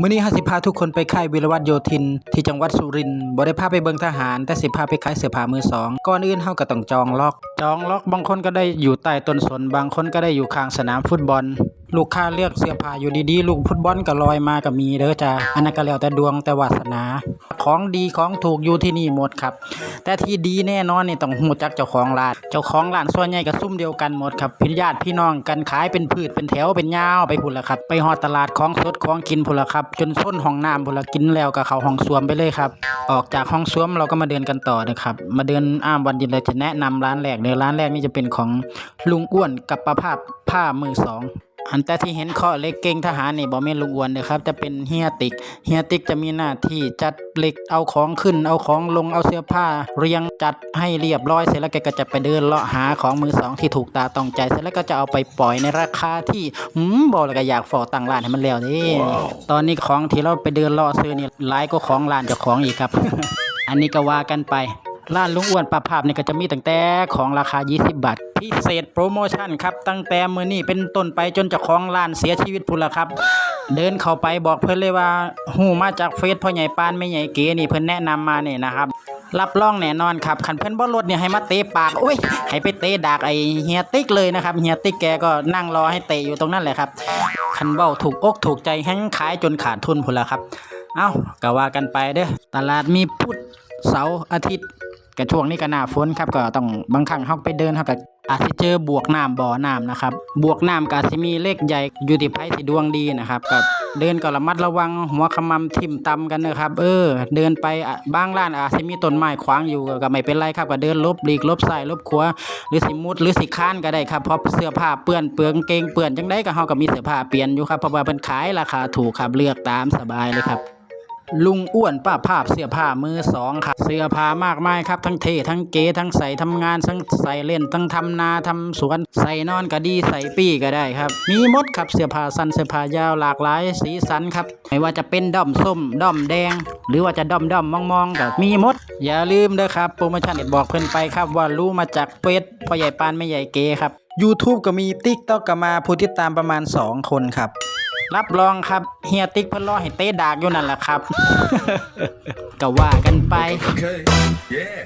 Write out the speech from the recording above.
มื่อนี้เฮาสิพาทุกคนไปค่ายวิรวัตโยธิน ที่จังหวัดสุรินทร์บ่ได้พาไปเบิงทหาร แต่สิพาไปขายเสื้อผ้ามือสองก่อนอื่นเฮาก็ต้องจองล็อก จองล็อกบางคนก็ได้อยู่ใต้ต้นสน บางคนก็ได้อยู่ข้างสนามฟุตบอล ลูกค้าเลือกเสื้อผ้าอยู่ดีๆ ลูกฟุตบอลก็ลอยมาก็มีเด้อจ้าอันนั้นก็แล้วแต่ดวงแต่วาสนา ของดีของถูกอยู่ที่นี่หมดครับ แต่ที่ดีแน่นอนนี่ต้องหูจักเจ้าของร้าน เจ้าของร้านส่วนใหญ่ก็ซุ่มเดียวกันหมดครับพี่ญาติพี่น้องกันขายเป็นพืชเป็นแถวเป็นยาวไปพุ่นละครับ ไปฮอดตลาดของสดของกินพุ่นละครับ จนส้นห้องน้ำพุ่นละกินแล้วก็เข้าห้องสวมไปเลยครับ ออกจากห้องสวมเราก็มาเดินกันต่อนะครับ มาเดินอ้ามวันดินเลยจะแนะนำร้านแรกเนยร้านแรกนี่จะเป็นของลุงอ้วนกับประภาพผ้ามือสอง อันแต่ที่เห็นข้อเล็กเก่งทหารนี่บ่แม่นลุงอ้วนเด้อครับจะเป็นเฮียติกเฮียติกจะมีหน้าที่จัดเหล็กเอาของขึ้น เอาของลงเอาเสื้อผ้า เรียงจัดให้เรียบร้อยเสร็จแล้วแกก็จะไปเดินเลาะหาของมือสองที่ถูกตาต้องใจเสร็จแล้วก็จะเอาไปปล่อยในราคาที่หืมบอกแล้วก็อยากฟอตังร้านให้มันแล้วนี่ตอนนี้ของที่เราไปเดินเลาะซื้อนี่หลายก็ของร้านจ้าของอีกครับ อันนี้ก็ว่ากันไปร้านลุงอ้วนปลาภาพนี่ก็จะมีตั้งแต่ของราคา 20 บาท พิเศษโปรโมชั่นครับตั้งแต่มื้อนี้เป็นต้นไปจนเจ้าของร้านเสียชีวิตพุ่นละครับ เดินเข้าไปบอกเพิ่นเลยว่าหูมาจากเฟซพ่อใหญ่ปานแม่ใหญ่เก๋นี่เพิ่นแนะนำมาเนี่ยนะครับ รับรองแน่นอนครับคันเพิ่นบ่ลดเนี่ยให้มาเตะปากโอ้ยให้ไปเตะดากไอเฮียติ๊กเลยนะครับเฮียติ๊กแกก็นั่งรอให้เตะอยู่ตรงนั้นแหละครับคันเว้าถูกอกถูกใจแฮงขายจนขาดทุนพุ่นละครับ เอ้าก็ว่ากันไปเด้อตลาดมีพุธเสาร์อาทิตย์ก็ช่วงนี้ก็หน้าฝนครับก็ต้องบางครั้งเฮาไปเดินเฮาก็ อาจสิเจอบวกน้ำบ่อน้ำนะครับ บวกน้ำก็อาจสิมีเลขใหญ่อยู่ที่ไผสิดวงดีนะครับก็เดินก็ระมัดระวังหัวขมำทิ่มตำกันเด้อครับ เออ เดินไปอะบางร้านอาจสิมีต้นไม้ขวางอยู่ก็ไม่เป็นไรครับก็เดินลบหลีกลบซ้ายหลบขวาหรือสิมุดหรือสิค้านก็ได้ครับเพราะเสื้อผ้าเปื้อนเปลืองเกงเปื้อนจังได้ก็เฮาก็มีเสื้อผ้าเปลี่ยนอยู่ครับเพราะว่าเพิ่นขายราคาถูกครับเลือกตามสบายเลยครับ ลุงอ้วนป้าภาพเสื้อผ้ามือสองครับเสื้อผ้ามากมายครับ ทั้งเท่ทั้งเก๋ทั้งใส่ทำงานทั้งใส่เล่นทั้งทำนาทำสวน ใส่นอนก็ดีใส่ปี้ก็ได้ครับ มีหมดครับเสื้อผ้าสั้นเสื้อผ้ายาวหลากหลาย สีสันครับไม่ว่าจะเป็นด้อมส้มด้อมแดง หรือว่าจะด้อมด้อมมองมองๆก็มีหมด อย่าลืมเด้อครับโปรโมชั่นบอกเพิ่นไปครับว่ารู้มาจากเฟซพ่อใหญ่ปานไม่ใหญ่เก๋ครับ YouTube ก็มี TikTok ก็มาผู้ติดตามประมาณ 2 คนครับ รับรองครับเฮียติ๊กเพิ่นรอให้เต้ดากอยู่นั่นแหละครับ ก็ว่ากันไป Okay. Yeah.